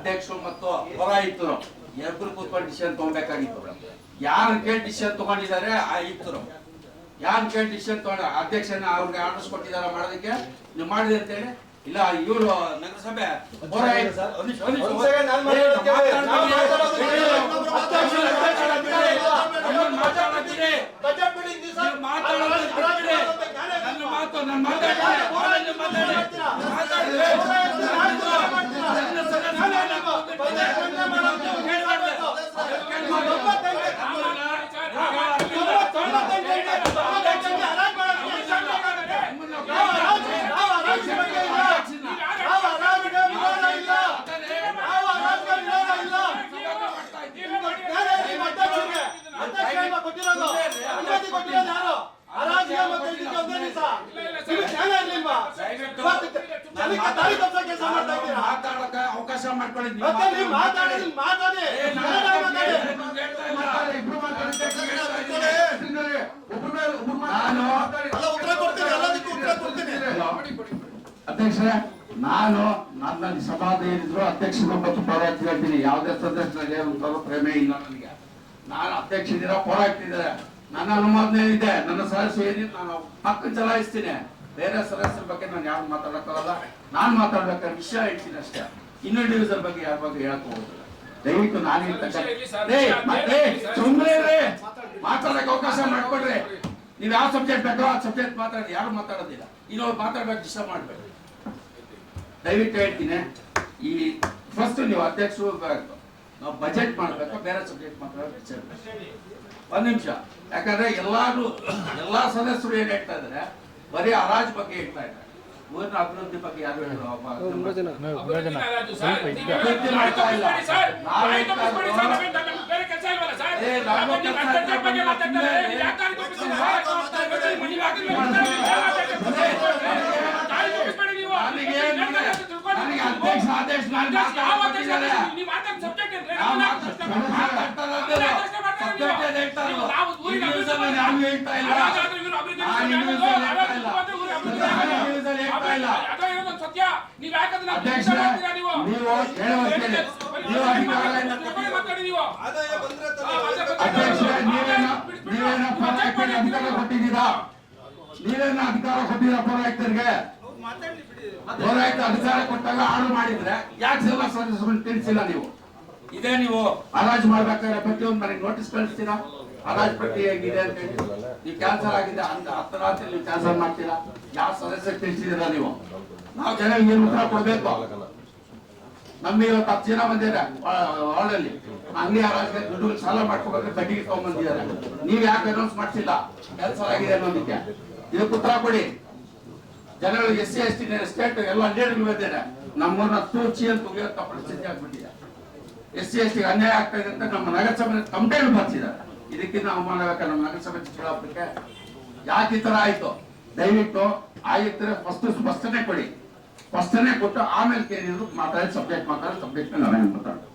ಅಧ್ಯಕ್ಷರು ಮತ್ತು ಪೌರಾಯುಕ್ತರು ಎಬ್ರು ಕೂತ್ಕೊಂಡು ಡಿಸಿಷನ್ ತಗೊಬೇಕಾಗಿತ್ತು ಯಾರು ಕೇಳಿ ಡಿಸಿಷನ್ ತಗೊಂಡಿದ್ದಾರೆ ಆ ಯುಕ್ತರು ಯಾರು ಕೇಳಿ ಡಿಸಿಷನ್ ತಗೊಂಡ ಅಧ್ಯಕ್ಷನ ಅವ್ರಿಗೆ ಆರ್ಡರ್ಸ್ ಕೊಟ್ಟಿದ್ದಾರೆ ಮಾಡೋದಕ್ಕೆ ನೀವು ಮಾಡಿದೆ ಅಂತೇಳಿ ಇಲ್ಲ ಇವರು ನಗರಸಭೆ ಪೌರಾಯುಕ್ತ ಒಂದ್ ನಿಮಿಷ, ಒಂದ್ ನಿಮಿಷ. ಒಂದ್ second ನಾನ್ ಮಾತಾಡೋದಕ್ಕೆ ಏ, ನಾನ್ ಮಾತಾಡೋದಕ್ಕೆ ಮಾತಾಡೋದಕ್ಕೆ ಅಧ್ಯಕ್ಷರು ಮಾತಾಡೋದಕ್ಕೆ ನಮ್ಮನ್ನ ಮಾತಾಡೋದಕ್ಕೆ ಬಜೆಟ್ ಮೀಟಿಂಗ್ ದಿವಸ ನೀವು ಮಾತಾಡೋದಕ್ಕೆ ಬಿಟ್ಬಿಡಿ. ನನ್ನ ಮಾತು ನಾನು ಮಾತಾಡ್ತೀನಿ ಆಮೇಲೆ ಮಾತಾಡಿ. ಮಾತಾಡಿದ್ರೆ ನನ್ನ ಸದಸ್ಯರನ್ನ ಕೂತ್ಬಿಟ್ಟು ಕೇಳ್ಬಾರ್ದು. ಕೇಳ್ಬಾರ್ದು. ಅವಕಾಶ ಮಾಡ್ಕೊಳ್ಳಿ ನೀವು ಮತ್ತೆ ನೀವು ಮಾತಾಡಿ. ಮಾತಾಡಿ. ಏ, ನಾನು ನನ್ನ ನಿಮ್ಗೆ ಹೇಳ್ತಾ ಇಲ್ಲ. ನಾನು ಅಲ್ಲ ಉತ್ತರ ಕೊಡ್ತೀನಿ. ಎಲ್ಲದಕ್ಕೂ ಉತ್ತರ ಕೊಡ್ತೀನಿ. ಅಧ್ಯಕ್ಷರೇ ನಾನು ನನ್ನಲ್ಲಿ ಸಭಾದ ಏನಿದ್ರು ಅಧ್ಯಕ್ಷ ಮತ್ತು ಪೌರಾಯುಕ್ತ ಹೇಳ್ತೀನಿ. ಯಾವುದೇ ಸದಸ್ಯರಿಗೆ ಒಂಥರ ಪ್ರೇಮೇ ಇಲ್ಲ ನನಗೆ. ನಾನು ಅಧ್ಯಕ್ಷರಿದ್ದೀರಾ ಪೌರಾಯುಕ್ತಿದ್ದಾರೆ ನನ್ನ ಅನುಮೋದನೆ ಏನಿದೆ? ನನ್ನ ಸದಸ್ಯ ಏನಿದೆ ನಾನು ಹಕ್ಕು ಚಲಾಯಿಸ್ತೀನಿ. ಬೇರೆ ಸದಸ್ಯರ ಬಗ್ಗೆ ನಾನು ಯಾರು ಮಾತಾಡಕ್ಕಾಗಲ್ಲ. ನಾನು ಮಾತಾಡ್ಬೇಕಾದ್ರೆ ವಿಷಯ ಹೇಳ್ತೀನಿ ಅಷ್ಟೇ. ಇಂಡಿವಿಜುವಲ್ ಬಗ್ಗೆ ಯಾರ ಬಗ್ಗೆ ಹೇಳಕ್ ಹೋಗುದಿಲ್ಲ. ದಯವಿಟ್ಟು ನಾನು ಸುಮ್ಮನೆ ಮಾತಾಡಕ್ಕೆ ಅವಕಾಶ ಮಾಡ್ಕೊಡ್ರಿ. ನೀವು ಯಾವ ಸಬ್ಜೆಕ್ಟ್ ಬೇಕೋ ಆ ಸಬ್ಜೆಕ್ಟ್ ಮಾತಾಡಿ ಯಾರು ಮಾತಾಡೋದಿಲ್ಲ. ಇನ್ನೊಂದು ಮಾತಾಡ್ಬೇಕು ಡಿಸ್ಟರ್ಬ್ ಮಾಡ್ಬೇಕು. ದಯವಿಟ್ಟು ಹೇಳ್ತೀನಿ. ಈ ಫಸ್ಟ್ ನೀವು ಅಧ್ಯಕ್ಷರು ಬೇಕು ನಾವು ಬಜೆಟ್ ಮಾಡ್ಬೇಕು ಬೇರೆ ಸಬ್ಜೆಕ್ಟ್ ಮಾತಾಡೋದು ಒಂದ್ ನಿಮಿಷ. ಯಾಕಂದ್ರೆ ಎಲ್ಲಾರು ಎಲ್ಲಾ ಸದಸ್ಯರು ಏನ್ ಹೇಳ್ತಾ ಇದಾರೆ? ಬರೀ ಹರಾಜ್ ಬಗ್ಗೆ ಹೇಳ್ತಾ ಇದ್ದಾರೆ ಊರಿನ ಅಭಿವೃದ್ಧಿ ಬಗ್ಗೆ ಯಾರು ಹೇಳಿದ್ರು ಒಬ್ಬ ಅಭಿವೃದ್ಧಿ ನಾರಾಜು ಸರ್. ನೀವು ಅಭಿವೃದ್ಧಿ ಮಾಡ್ತಾ ಇಲ್ಲ. ಬಿಟ್ಬಿಡಿ ಸರ್. ನಾವೇ ಆಯ್ತು, ಬಿಟ್ಬಿಡಿ ಸರ್. ನಮಗೆ ಹೇಳ್ತಾ ನಮಗೆ ಬೇರೆ ಕೆಲಸ ಇಲ್ವಲ್ಲ ಸರ್? ಏ, ನಾವು ನಾವು ಕೆಲ್ಸ ನಿಮ್ಮ ಅಧ್ಯಕ್ಷರ ಬಗ್ಗೆ ಇಲ್ಲ. ಮಾತಾಡ್ತಾರೆ. ನೀವು ಯಾಕೆ ದಾರಿ ತಪ್ಪಿಸ್ತೀರಿ ಸರ್? ನೀವು ಯಾಕೆ ಇಲ್ಲಿ ಮಾತಾಡ್ತೀರಿ? ದಾರಿ ತಪ್ಪಿಸ್ಬೇಡಿ ನೀವು. ನನಗೆ ನೀವು ನನಗೆ ತಿಳ್ಕೊಂಡು ನನಗೆ ನೀವು. ಅಧ್ಯಕ್ಷ ಆದೇಶ ನಾನು ಅಧ್ಯಕ್ಷ ಯಾವ ಅಧ್ಯಕ್ಷ ಮಾತಾಡ್ತಿದ್ದಾರೆ. ನೀವು ಮಾತಾಡ್ ಸಬ್ಜೆಕ್ಟ್ ಏನ್ರಿ? ನಾವು ನಾವು ಮಾತಾಡ್ತಾ ಮಾತಾಡ್ತಾ ಇರೋದು. ಇರೋದು. ಅಧ್ಯಕ್ಷ ಮಾಡ್ತಾರೆ ನೀವು. ಸಬ್ಜೆಕ್ಟ್ ಏನ್ ಹೇಳ್ತಾ ಇರೋದು? ನಾವು ಊರಿಗೆ ಅಭಿವೃದ್ಧಿ ಇಂಡಿವಿಜುವಲ್ ಯಾರು ಹೇಳ್ತಾ ಇಲ್ಲ. ಸತ್ಯ. ನೀವು ಯಾಕಂದ್ರೆ ನಾವು? ನೀವು ಅಧಿಕಾರ ಕೊಟ್ಟಿದ್ದೀರಾ? ನೀವೇನೋ ಅಧಿಕಾರ ಕೊಟ್ಟಿದ್ದೀರಾ ಪೌರಾಯುಕ್ತರಿಗೆ? ಪೌರಾಯುಕ್ತ ಅಧಿಕಾರ ಕೊಟ್ಟಾಗ ಆರ್ಡರ್ ಮಾಡಿದ್ರೆ ಯಾಕೆ ಎಲ್ಲ ಸದಸ್ಯರನ್ನು ತಿಳಿಸಿಲ್ಲ ನೀವು? ಇದೇ, ನೀವು ಹರಾಜು ಮಾಡ್ಬೇಕಾದ್ರೆ ಪ್ರತಿಯೊಂದು ಮನೆಗೆ ನೋಟಿಸ್ ಕಳಿಸ್ತೀರಾ? ಹರಾಜು ಪಟ್ಟಿ ಹೇಗಿದೆ ಅಂತ ಹೇಳಿ. ನೀವು ಕ್ಯಾನ್ಸಲ್ ಆಗಿದೆ ಅಂತ ಹತ್ತು ರಾತ್ರಿ ನೀವು ಕ್ಯಾನ್ಸಲ್ ಮಾಡ್ತೀರಾ? ಯಾವ ಸದಸ್ಯ ತಿಳಿಸಿದೀರಾ ನೀವು? ನಾವು ಜನ ಏನು ಉತ್ತರ ಕೊಡ್ಬೇಕು? ನಮ್ಗೆ ಇವತ್ತು ಹತ್ತು ಜನ ಬಂದಿದ್ದಾರೆ ಹಾಳಲ್ಲಿ ಅಂಗಡಿ ಹರಾಜಿಗೆ ದುಡ್ಡು ಸಾಲ ಮಾಡ್ಕೋಬೇಕಾದ್ರೆ ಬಡ್ಡಿಗೆ ತಗೊಂಡ್ಬಂದಿದ್ದಾರೆ. ನೀವ್ ಯಾಕೆ ಅನೌನ್ಸ್ ಮಾಡ್ಸಿಲ್ಲ? ಕ್ಯಾನ್ಸಲ್ ಆಗಿದೆ ಅನ್ನೋದಕ್ಕೆ. ಇದಕ್ಕೆ ಉತ್ತರ ಕೊಡಿ. ಜನಗಳಿಗೆ S C S T state ಎಲ್ಲ ಹಂಡ್ರೆಡ್ ಬಂದಿದ್ದಾರೆ ನಮ್ಮನ್ನ ತೂಚಿ ಅಂತ ಪರಿಸ್ಥಿತಿ ಆಗ್ಬಿಟ್ಟಿದೆ. ಎಸ್ ಸಿ, ಎಸ್ ಟಿ ಅನ್ಯಾಯ ಆಗ್ತಾ ಇದೆ ಅಂತ ನಮ್ಮ ನಗರಸಭೆ ಕಂಪ್ಲೇಂಟ್ ಬರ್ತಿದ್ದಾರೆ ಇದಕ್ಕಿಂತ ಅವಮಾನ ಬೇಕಾ ನಮ್ಮ ನಗರಸಭೆ ಚಿಕ್ಕಬಳ್ಳಾಪುರಕ್ಕೆ ಯಾಕೆ ಈ ತರ ಆಯ್ತು? ದಯವಿಟ್ಟು ಆಯುಕ್ತರೆ ಫಸ್ಟ್ ಸ್ಪಷ್ಟನೆ ಕೊಡಿ. ಸ್ಪಷ್ಟನೆ ಕೊಟ್ಟು ಆಮೇಲೆ ಕೇಳಿದ್ರು ಮಾತಾಡಿ ಸಬ್ಜೆಕ್ಟ್ ಮಾತಾಡಿ ಸಬ್ಜೆಕ್ಟ್ ನಾವೇನು ಮಾತಾಡೋದು